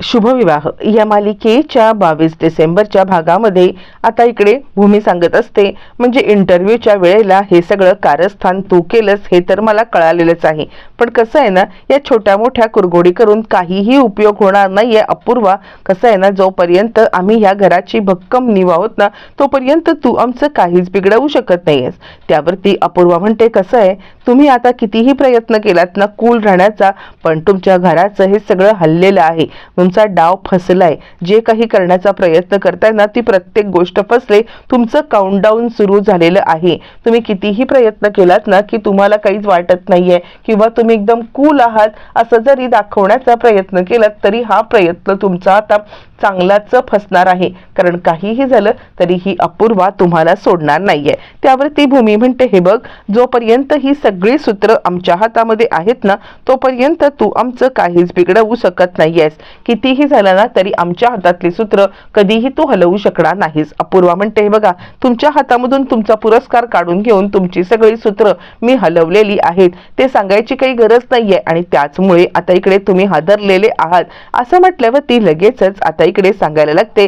शुभविवाह. या मालिकेच्या बावीस डिसेंबरच्या भागामध्ये आता इकडे भूमी सांगत असते म्हणजे इंटरव्ह्यूच्या वेळेला हे सगळं कारस्थान तू केलंस हे तर मला कळालेलंच आहे. पण कसं आहे ना या छोट्या मोठ्या कुरघोडी करून काहीही उपयोग होणार नाहीये अपूर्वा. कसं आहे ना जोपर्यंत आम्ही ह्या घराची भक्कम निवाहोत ना तोपर्यंत तू आमचं काहीच बिघडवू शकत नाहीयेस. त्यावरती अपूर्वा म्हणते कसं आहे तुम्ही आता कितीही प्रयत्न केलात ना कूल राहण्याचा पण तुमच्या घराचं हे सगळं हल्लेलं आहे. तुमचा डाव फसलाय. जे काही करण्याचा प्रयत्न करताय ना ती प्रत्येक गोष्ट फसले तुमचं काउंटडाऊन सुरू झालेलं आहे. तुम्ही कितीही प्रयत्न केलात ना की तुम्हाला काहीच वाटत नाहीये किंवा तुम्ही एकदम कूल आहात असं जरी दाखवण्याचा प्रयत्न केलात तरी हा प्रयत्न तुमचा आता चांगलाच फसणार आहे. कारण काहीही झालं तरी ही अपूर्वा तुम्हाला सोडणार नाहीये. त्यावर ती भूमी म्हणते हे बघ जोपर्यंत ही सगळी सूत्र आमच्या हातामध्ये आहेत ना तोपर्यंत तू आमचं काहीच बिघडवू शकत नाहीयेस. कितीही झालं ना तरी आमच्या हातातली सूत्र कधीही तू हलवू शकणार नाहीस. अपूर्वा म्हणते हे बघा तुमच्या हातामधून तुमचा पुरस्कार काढून घेऊन तुमची सगळी सूत्र मी हलवलेली आहेत. ते सांगायची काही गरज नाहीये आणि त्याचमुळे आता इकडे तुम्ही हादरलेले आहात. असं म्हटल्यावर ती लगेचच आता इकडे सांगायला लागते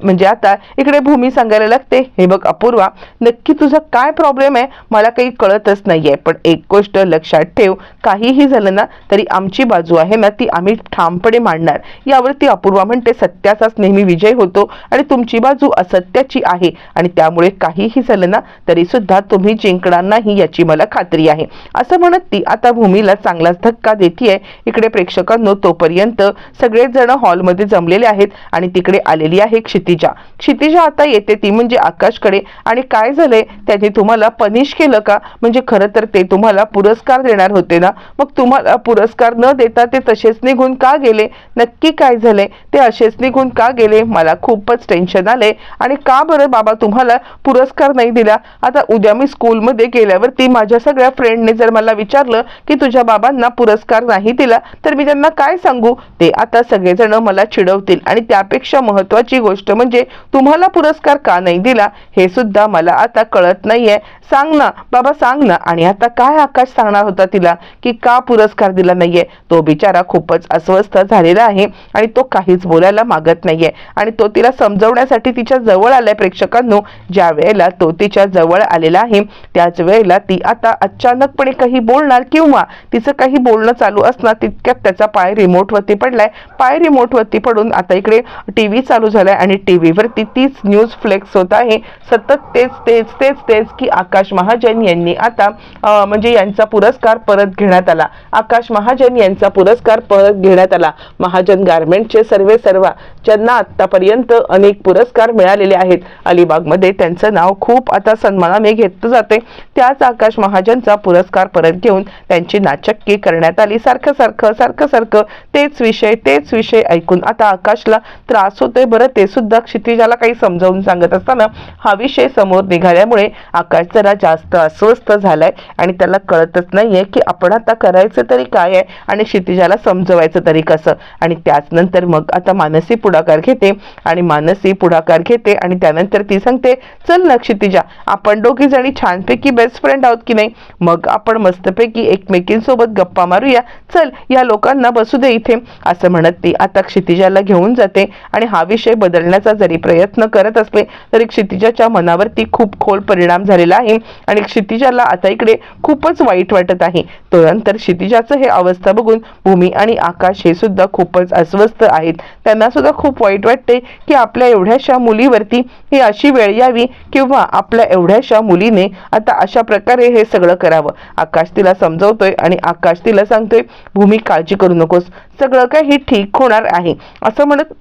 म्हणजे आता इकडे भूमी सांगायला लागते. हे बघ अपूर्वा नक्की तुझा काय प्रॉब्लेम आहे? मला काही कळतच नाहीये. पण एक गोष्ट लक्षात ठेव काहीही झालं ना तरी आमची बाजू आहे ना ती आम्ही ठामपणे मांडणार. यावरती अपूर्वा म्हणते सत्याचाच नेहमी विजय होतो आणि तुमची बाजू असत्याची आहे. आणि त्यामुळे काहीही झालं ना तरी सुद्धा तुम्ही जिंकणार नाही याची मला खात्री आहे. असं म्हणत ती आता भूमीला चांगलाच धक्का देतीये. इकडे प्रेक्षकांनो तोपर्यंत सगळेच जण हॉलमध्ये जमलेले आहेत आणि तिकडे आलेली आहे क्षितिजा. क्षितिजा आता येते ती म्हणजे आकाशकडे. आणि काय झालंय? त्यांनी तुम्हाला पनिश केलं का? म्हणजे खरं तर ते तुम्हाला पुरस्कार देणार होते ना? मग तुम्हाला पुरस्कार न देता ते तसेच निघून का गेले? नक्की काय झाले ते असेच निघून का गेले? मला खूपच टेन्शन आले आणि का बरं बाबा तुम्हाला पुरस्कार नाही दिला? आता उद्या मी स्कूलमध्ये गेल्यावरती माझ्या सगळ्या फ्रेंडने जर मला विचारलं की तुझ्या बाबांना पुरस्कार नाही दिला तर मी त्यांना काय सांगू? ते आता सगळेजण मला चिडवतील. आणि त्यापेक्षा महत्वाची गोष्ट म्हणजे तुम्हाला पुरस्कार का नाही दिला हे सुद्धा मला आता कळत नाहीये. सांग ना बाबा सांग ना. आणि आता काय आकाश सांगणार होता तिला की का पुरस्कार दिला नाहीये? तो बिचारा खूपच अस्वस्थ झालेला आहे आणि तो काहीच बोलायला मागत नाहीये. आणि तो तिला समजवण्यासाठी तिच्या जवळ आलाय प्रेक्षकांनो. ज्या वेळेला तो तिच्या जवळ आलेला आहे त्याच वेळेला ती आता अचानकपणे काही बोलणार किंवा तिचं काही बोलणं चालू असणार तितक्यात त्याचा पाय रिमोटवरती पडलाय. पाय रिमोटवरती पडून आता इकडे टीव्ही चालू झालाय आणि टीव्हीवरती तीच न्यूज फ्लेक्स होत आहे. सतत तेच तेच तेच तेच की आकाश महाजन यांनी आता म्हणजे यांचा पुरस्कार परत घेण्यात आला. आकाश महाजन यांचा पुरस्कार परत घेण्यात आला. महाजन गारमेंटचे सर्वे सर्वा ज्यांना आतापर्यंत अनेक पुरस्कार मिळालेले आहेत. अलिबागमध्ये त्यांचं नाव खूप आता सन्मानाने घेतलं जाते. त्याच आकाश महाजनचा पुरस्कार परत घेऊन त्यांची नाचक्की करण्यात आली. सारखं सारखं सारखं सारखं तेच विषय तेच विषय ऐकून आता आकाशला त्रास होतोय. बरं ते सुद्धा क्षितिजाला काही समजावून सांगत असताना हा विषय समोर निघाल्यामुळे आकाश जरा जास्त अस्वस्थ झालाय आणि त्याला कळतच नाहीये की आपण आता करायचं तरी काय आहे आणि क्षितिजाला समजवायचं तरी कसं? आणि त्याच नंतर मग आता मानसी पुढाकार घेते आणि मानसी पुढाकार घेते आणि त्यानंतर ती सांगते चल ना क्षितिजा आपण दोघी जणी छानपैकी बेस्ट फ्रेंड आहोत की नाही? मग आपण मस्तपैकी एकमेकींसोबत गप्पा मारूया. चल या लोकांना बसू दे इथे. असं म्हणत ती आता क्षितिजाला घेऊन जाते आणि हा विषय बदलण्याचा जरी प्रयत्न करत असले तरी क्षितिजाच्या मनावरती खूप खोल परिणाम झालेला आहे. आणि क्षितिजाला आता इकडे खूपच वाईट वाटत आहे. तो नंतर क्षितिजाचं हे अवस्था बघून भूमी आणि आकाश हे सुद्धा खूपच अस्वस्थ आहेत. त्यांना सुद्धा खूप वाईट वाटते की आपल्या एवढ्याशा मुलीवरती ही अशी वेळ यावी किंवा आपल्या एवढ्याशा मुलीने आता अशा प्रकारे हे सगळं करावं. आकाश तिला समजवतोय आणि आकाश तिला सांगतोय भूमी काळजी करू नकोस. सगळं काही ठीक होणार आहे. असं म्हणत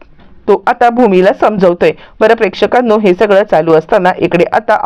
तो आता भूमीला समजवतोय. बरं प्रेक्षकांनो हे सगळं चालू असताना इकडे आता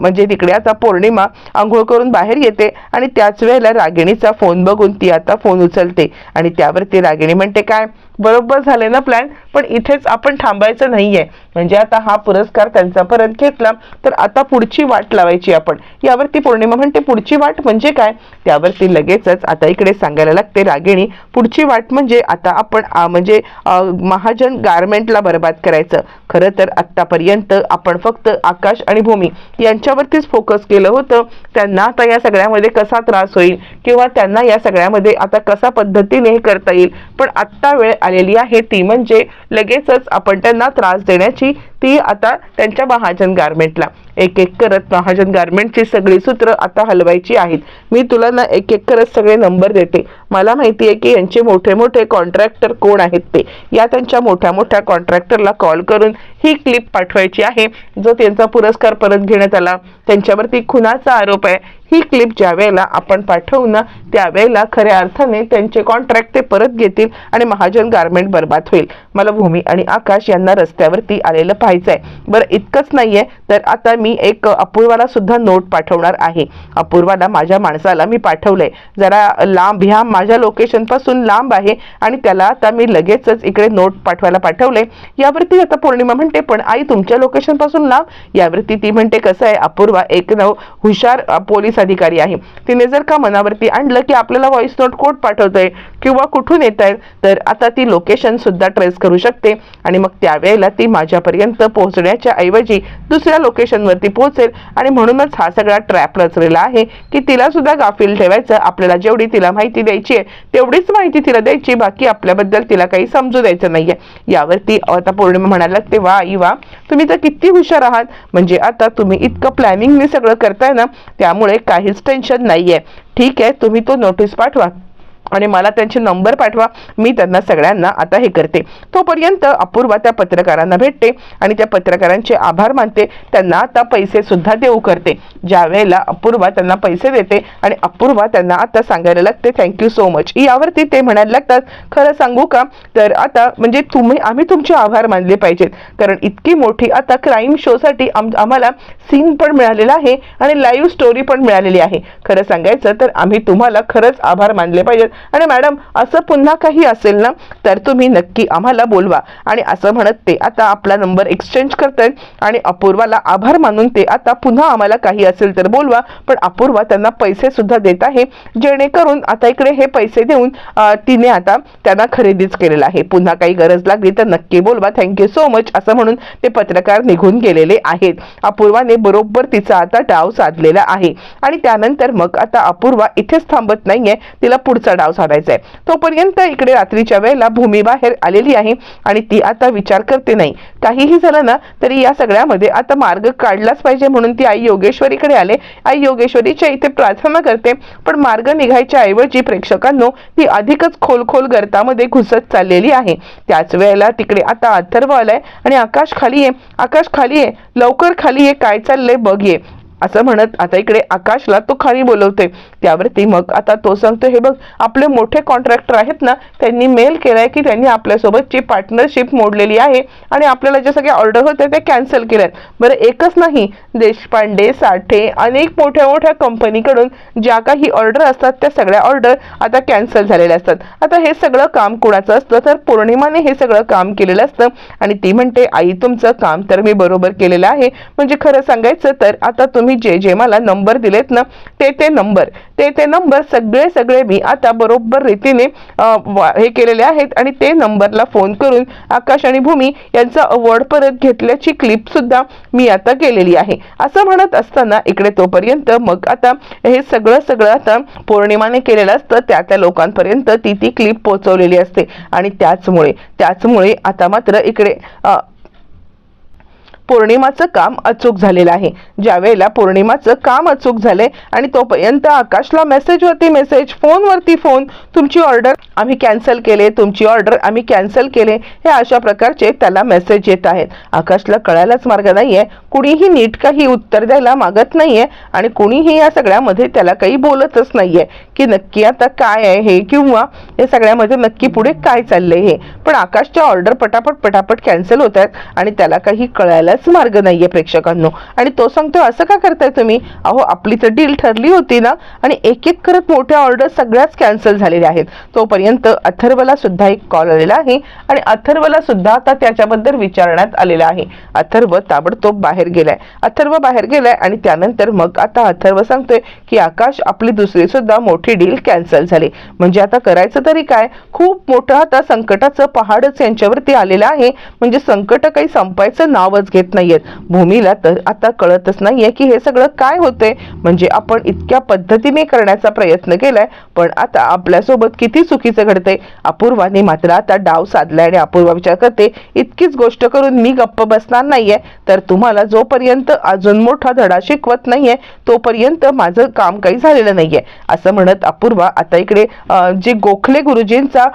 म्हणजे तिकडे आता पौर्णिमा आंघोळ करून बाहेर येते आणि त्याच वेळेला रागिणीचा फोन बघून ती आता फोन उचलते. आणि त्यावर ती रागिणी म्हणते काय? बरोबर झाले ना प्लॅन पण इथेच आपण थांबायचं नाहीये. म्हणजे आता हा पुरस्कार त्यांचा परत घेतला तर आता पुढची वाट लावायची आपण. यावरती पौर्णिमा म्हणते पुढची वाट म्हणजे काय? त्यावरती लगेचच आता इकडे सांगायला लागते रागिणी पुढची वाट म्हणजे आता आपण म्हणजे महाजन गारमेंटला बरबाद करायचं. खरं तर आत्तापर्यंत आपण फक्त आकाश आणि भूमी यांच्यावरतीच फोकस केलं होतं. त्यांना आता या सगळ्यामध्ये कसा त्रास होईल? किंवा त्यांना या सगळ्यामध्ये आता कसा पद्धतीने हे करता येईल? पण आत्ता वेळ आलेली आहे. ती म्हणजे लगेचच आपण त्यांना त्रास देण्याची ती आता त्यांच्या महाजन गारमेंटला एक एक करत महाजन गारमेंटची सगळी सूत्र आता हलवायची आहेत. मी तुला ना एक एक करत सगळे नंबर देते. मला माहिती आहे की यांचे मोठे मोठे कॉन्ट्रॅक्टर कोण आहेत ते? या त्यांच्या मोठ्या मोठ्या कॉन्ट्रॅक्टरला कॉल करून ही क्लिप पाठवायची आहे. जो त्यांचा पुरस्कार परत घेण्यात आला. त्यांच्यावरती खुनाचा आरोप आहे. ही क्लिप ज्या वेळेला आपण पाठवू ना त्यावेळेला खऱ्या अर्थाने त्यांचे कॉन्ट्रॅक्ट ते परत घेतील आणि महाजन गारमेंट बर्बाद होईल. मला भूमी आणि आकाश यांना रस्त्यावरती आलेलं पाहायचं आहे बरं इतकंच नाहीये तर आता मी एक अपूर्वाला सुद्धा नोट पाठवणार आहे. अपूर्वाला माझ्या माणसाला मी पाठवलंय. जरा लांब ह्या माझ्या लोकेशनपासून लांब आहे आणि त्याला आता मी लगेचच इकडे नोट पाठवायला पाठवलंय. यावरती आता पौर्णिमा म्हणते पण आई तुमच्या लोकेशनपासून लांब? यावरती ती म्हणते कसं आहे अपूर्वा एक नव हुशार पोलीस अधिकारी आहे. तिने जर का मनावरती आणलं की आपल्याला व्हॉइस नोट कोड पाठवतंय किंवा कुठून येत आहेत तर आता ती लोकेशन सुद्धा ट्रेस करू शकते. आणि मग त्यावेळेला ती माझ्यापर्यंत पोहोचण्याच्या ऐवजी दुसऱ्या लोकेशनवरती पोहोचेल. आणि म्हणूनच हा सगळा ट्रॅप रचलेला आहे की तिला सुद्धा गाफील ठेवायचं. आपल्याला जेवढी तिला माहिती द्यायची आहे तेवढीच माहिती तिला द्यायची. बाकी आपल्याबद्दल तिला काही समजू द्यायचं नाहीये. यावरती आता पौर्णिमा म्हणायला लागते वा आई वा तुम्ही तर किती हुशार आहात. म्हणजे आता तुम्ही इतकं प्लॅनिंगने सगळं करताय ना त्यामुळे काहीच टेन्शन नाहीये. ठीक आहे तुम्ही तो नोटीस पाठवा. आणि मला त्यांचे नंबर पाठवा. मी त्यांना सगळ्यांना आता हे करते. तोपर्यंत अपूर्वा त्या पत्रकारांना भेटते आणि त्या पत्रकारांचे आभार मानते. त्यांना आता पैसे सुद्धा देऊ करते. ज्या वेळेला अपूर्वा त्यांना पैसे देते आणि अपूर्वा त्यांना आता सांगायला लागते थँक्यू सो मच यावरती ते म्हणायला लागतात खरं सांगू का? तर आता म्हणजे तुम्ही आम्ही तुमचे आभार मानले पाहिजेत. कारण इतकी मोठी आता क्राईम शोसाठी आम आम्हाला सीन पण मिळालेला आहे आणि लाईव्ह स्टोरी पण मिळालेली आहे. खरं सांगायचं तर आम्ही तुम्हाला खरंच आभार मानले पाहिजेत. आणि मॅडम असं पुन्हा काही असेल ना तर तुम्ही नक्की आम्हाला बोलवा. आणि असं म्हणत ते आता आपला नंबर एक्सचेंज करतायत. आणि अपूर्वाला आभार मानून ते आता पुन्हा आम्हाला काही असेल तर बोलवा. पण अपूर्वा त्यांना पैसे सुद्धा देत आहे. जेणेकरून आता इकडे हे पैसे देऊन तिने आता त्यांना खरेदीच केलेलं आहे. पुन्हा काही गरज लागली तर नक्की बोलवा. थँक्यू सो मच असं म्हणून ते पत्रकार निघून गेलेले आहेत. अपूर्वाने बरोबर तिचा आता डाव साधलेला आहे. आणि त्यानंतर मग आता अपूर्वा इथेच थांबत नाहीये. तिला पुढचा डाव साधायचा आहे तोपर्यंत इकडे रात्रीच्या वेळेला भूमी बाहेर आलेली आहे आणि ती आता विचार करते नाही. काहीही झालं ना तरी या सगळ्यामध्ये आता मार्ग काढलाच पाहिजे म्हणून ती आई योगेश्वरीकडे आले. आई योगेश्वरीच्या इथे प्रार्थना करते पण मार्ग निघायच्या ऐवजी प्रेक्षकांनो ती अधिकच खोल खोल गर्तामध्ये घुसत चाललेली आहे. त्याच वेळेला तिकडे आता अथर्व आलाय आणि आकाश खाली आहे. आकाश खाली आहे. लवकर खाली आहे. काय चाललंय बघ ये. असं म्हणत आता इकडे आकाशला तो खाली बोलवते त्यावरती मग आता तो सांगतो हे बघ आपले मोठे कॉन्ट्रॅक्टर आहेत ना त्यांनी मेल केलाय की त्यांनी आपल्यासोबतची पार्टनरशिप मोडलेली आहे आणि आपल्याला जे सगळे ऑर्डर होते ते कॅन्सल केल्यात बरं एकच नाही देशपांडे साठे अनेक मोठ्या मोठ्या कंपनीकडून ज्या काही ऑर्डर असतात त्या सगळ्या ऑर्डर आता कॅन्सल झालेल्या असतात. आता हे सगळं काम कोणाचं असतं? तर पौर्णिमाने हे सगळं काम केलेलं असतं आणि ती म्हणते आई तुमचं काम तर मी बरोबर केलेलं आहे. म्हणजे खरं सांगायचं तर आता तुम्ही जे जे मला नंबर दिलेत ना ते ते नंबर ते ते नंबर सगळे सगळे मी आता बरोबर रीतीने हे केलेले आहेत आणि ते नंबरला फोन करून आकाश आणि भूमी यांचा अवॉर्ड परत घेतल्याची क्लिप सुद्धा मी आता केलेली आहे. असं म्हणत असताना इकडे तोपर्यंत मग आता हे सगळं सगळं आता पौर्णिमाने केलेलं असतं. त्या त्या लोकांपर्यंत ती ती क्लिप पोहोचवलेली असते. आणि त्याचमुळे त्याचमुळे आता मात्र इकडे पौर्णिमाचं काम अचूक झालेलं आहे. ज्या वेळेला पौर्णिमाचं काम अचूक झालंय आणि तोपर्यंत आकाशला मेसेजवरती मेसेज फोनवरती फोन तुमची ऑर्डर आम्ही कॅन्सल केले तुमची ऑर्डर आम्ही कॅन्सल केले हे अशा प्रकारचे त्याला मेसेज येत आहेत. आकाशला कळायलाच मार्ग नाहीये. कुणीही नीट काही उत्तर द्यायला मागत नाहीये आणि कुणीही या सगळ्यामध्ये त्याला काही बोलतच नाहीये. की नक्की आता काय आहे हे किंवा या सगळ्यामध्ये नक्की पुढे काय चाललंय हे. पण आकाशच्या ऑर्डर पटापट पटापट कॅन्सल होत आहेत आणि त्याला काही कळायलाच मार्ग नाहीये प्रेक्षकांनो. आणि तो सांगतो असं का करताय तुम्ही? अहो आपली तर डील ठरली होती ना आणि एक एक करत मोठ्या ऑर्डर सगळ्याच कॅन्सल झालेल्या आहेत. तोपर्यंत अथर्वला सुद्धा एक कॉल आलेला आहे आणि अथर्वला सुद्धा आता त्याच्याबद्दल विचारण्यात आलेला आहे. अथर्व ताबडतोब बाहेर गेलाय. अथर्व बाहेर गेलाय आणि त्यानंतर मग आता अथर्व सांगतोय की आकाश आपली दुसरी सुद्धा मोठी डील कॅन्सल झाली. म्हणजे आता करायचं तरी काय? खूप मोठं आता संकटाचं पहाडच यांच्यावरती आलेलं आहे. म्हणजे संकट काही संपायचं नावच घेत नाहीयेत. भूमीला तर आता कळतच नाहीये की हे सगळं काय होतंय. म्हणजे आपण इतक्या पद्धतीने करण्याचा प्रयत्न केलाय पण आता आपल्यासोबत किती चुकीचं घडतंय? अपूर्वाने मात्र आता डाव साधलाय आणि अपूर्वा विचार करते इतकीच गोष्ट करून मी गप्प बसणार नाहीये. तर तुम्हाला जोपर्यंत अजून मोठा धडा शिकवत नाहीये तोपर्यंत माझं काम काही झालेलं नाहीये. असं म्हणत अपूर्वा आता इकडे जे गोखले गुरुजींचा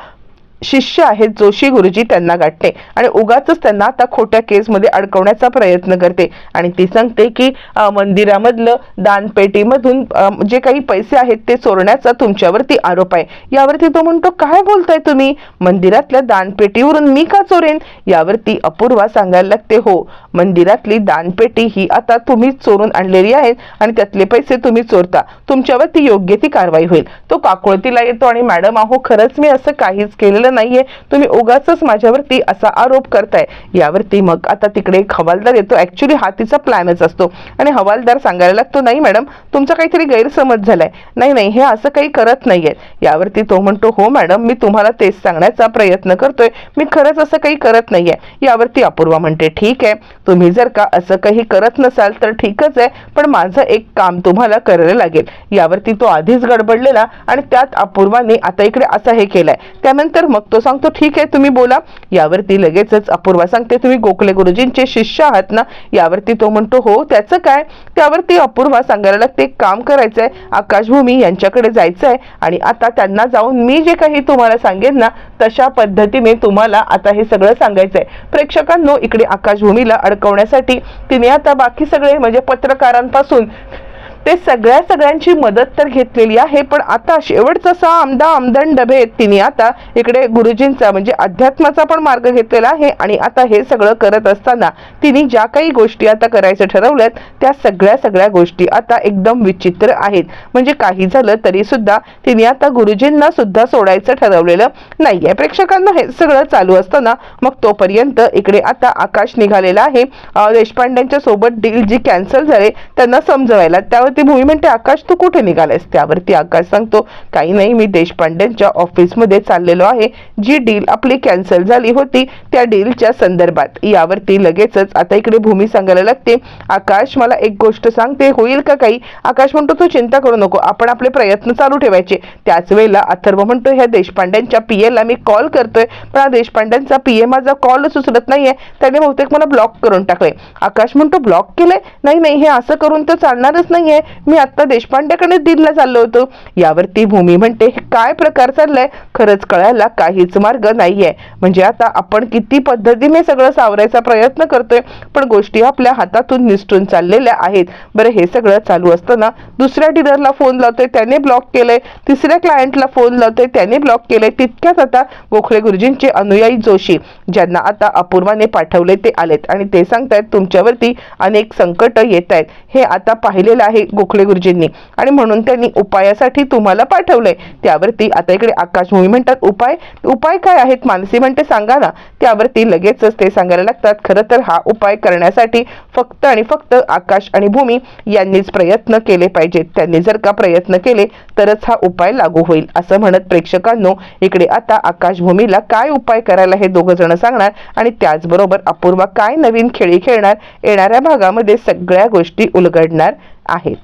शिष्य आहेत जोशी गुरुजी त्यांना गाठते आणि उगाच त्यांना आता खोट्या केसमध्ये अडकवण्याचा प्रयत्न करते. आणि ती सांगते की मंदिरामधलं दानपेटीमधून जे काही पैसे आहेत ते चोरण्याचा तुमच्यावरती आरोप आहे. यावरती तो म्हणतो काय बोलताय तुम्ही? मंदिरातल्या दानपेटीवरून मी का चोरेन? यावरती अपूर्वा सांगायला लागते हो मंदिरातली दानपेटी ही आता तुम्ही चोरून आणलेली आहेत आणि त्यातले पैसे तुम्ही चोरता. तुमच्यावरती योग्य ती कारवाई होईल. तो काकुळतीला येतो आणि मॅडम अहो खरंच मी असं काहीच केलेलं नाहीये. तुम्ही उगाच माझ्यावरती असा आरोप करताय. यावरती मग आता तिकडे एक हवालदार येतो. ऍक्च्युली हा तिचा प्लॅनच असतो. आणि हवालदार सांगायला लागतो नाही मॅडम तुमचा काहीतरी गैरसमज झालाय. नाही नाही हे असं काही करत नाहीये. यावरती तो म्हणतो हो मॅडम मी तुम्हाला तेच सांगण्याचा प्रयत्न करतोय. मी खरंच असं काही करत नाहीये. यावरती अपूर्वा म्हणते ठीक आहे. तुम्ही जर का असं काही करत नसाल तर ठीकच आहे. पण माझं एक काम तुम्हाला करायला लागेल. यावरती तो आधीच गडबडलेला आणि त्यात अपूर्वाने आता इकडे असं हे केलाय. त्यानंतर मग तो सांगतो ठीक आहे तुम्ही बोला. यावरती लगेचच अपूर्वा सांगते तुम्ही गोखले गुरुजींचे शिष्य आहात ना? यावरती तो म्हणतो हो त्याचं काय? त्यावरती अपूर्वा सांगायला लागते काम काम करायचंय आकाशभूमी यांच्याकडे जायचंय आणि आता त्यांना जाऊन मी जे काही तुम्हाला सांगेन ना तशा पद्धतीने तुम्हाला आता हे सगळं सांगायचंय. प्रेक्षकांनो इकडे आकाशभूमीला अडकवण्यासाठी तिने आता बाकी सगळे म्हणजे पत्रकारांपासून ते सगळ्या सगळ्यांची मदत तर घेतलेली आहे पण आता शेवटचा असा आमदा आमदन डबे तिने आता इकडे गुरुजींचा म्हणजे अध्यात्माचा पण मार्ग घेतलेला आहे आणि आता हे सगळं करत असताना तिने ज्या काही गोष्टी आता करायचं ठरवल्यात त्या सगळ्या सगळ्या गोष्टी आता एकदम विचित्र आहेत. म्हणजे काही झालं तरी सुद्धा तिने आता गुरुजींना सुद्धा सोडायचं ठरवलेलं नाहीये प्रेक्षकांना हे सगळं चालू असताना मग तोपर्यंत इकडे आता आकाश निघालेला आहे. देशपांड्यांच्या सोबत डील जी कॅन्सल झाले त्यांना समजवायला. ती भूमी म्हणते आकाश तू कुठे निघालायस? त्यावरती आकाश सांगतो काही नाही मी देशपांड्यांच्या ऑफिसमध्ये चाललेलो आहे. जी डील आपली कॅन्सल झाली होती त्या डीलच्या संदर्भात. यावरती लगेचच आता इकडे भूमी सांगायला लागते आकाश मला एक गोष्ट सांगते होईल का काही? आकाश म्हणतो तू चिंता करू नको आपण आपले प्रयत्न चालू ठेवायचे. त्याच वेळेला अथर्व म्हणतो ह्या देशपांड्यांच्या पी एला मी कॉल करतोय पण हा देशपांड्यांचा पी ए माझा कॉलच उचलत नाहीये त्याने बहुतेक मला ब्लॉक करून टाकले आकाश म्हणतो ब्लॉक केलंय? नाही नाही हे असं करून तर चालणारच नाहीये. मी आता देशपांडेकडे दिल्ला चाललो होतो. यावरती भूमी म्हणते हे काय प्रकार चाललाय? खरंच कळायला काहीच मार्ग नाहीये. म्हणजे आता आपण किती पद्धतीने सगळं सावरायचा प्रयत्न करतोय पण गोष्टी आपल्या हातातून निसटून चाललेल्या आहेत. बरं हे सगळं चालू असताना दुसऱ्या डीलरला फोन लावतोय त्याने ब्लॉक केलंय. तिसऱ्या क्लायंटला फोन लावतोय त्याने ब्लॉक केलंय. तितक्यात आता गोखले गुरुजींचे अनुयायी जोशी ज्यांना आता अपूर्वाने पाठवले ते आलेत. आणि ते सांगतायत तुमच्यावरती अनेक संकट येत आहेत हे आता पाहिलेलं आहे गोखले गुरुजींनी. आणि म्हणून त्यांनी उपायासाठी तुम्हाला पाठवलंय. त्यावरती आता इकडे आकाश मुवी म्हणतात उपाय. उपाय काय आहेत? मानसी म्हणते सांगा ना. त्यावरती लगेचच ते सांगायला लागतात. खरं तर हा उपाय करण्यासाठी फक्त आणि फक्त आकाश आणि भूमी यांनीच प्रयत्न केले पाहिजेत. त्यांनी जर का प्रयत्न केले तरच हा उपाय लागू होईल. असं म्हणत प्रेक्षकांनो इकडे आता आकाश भूमीला काय उपाय करायला हे दोघं जण सांगणार? आणि त्याचबरोबर अपूर्वा काय नवीन खेळी खेळणार? येणाऱ्या भागामध्ये सगळ्या गोष्टी उलगडणार. आहेत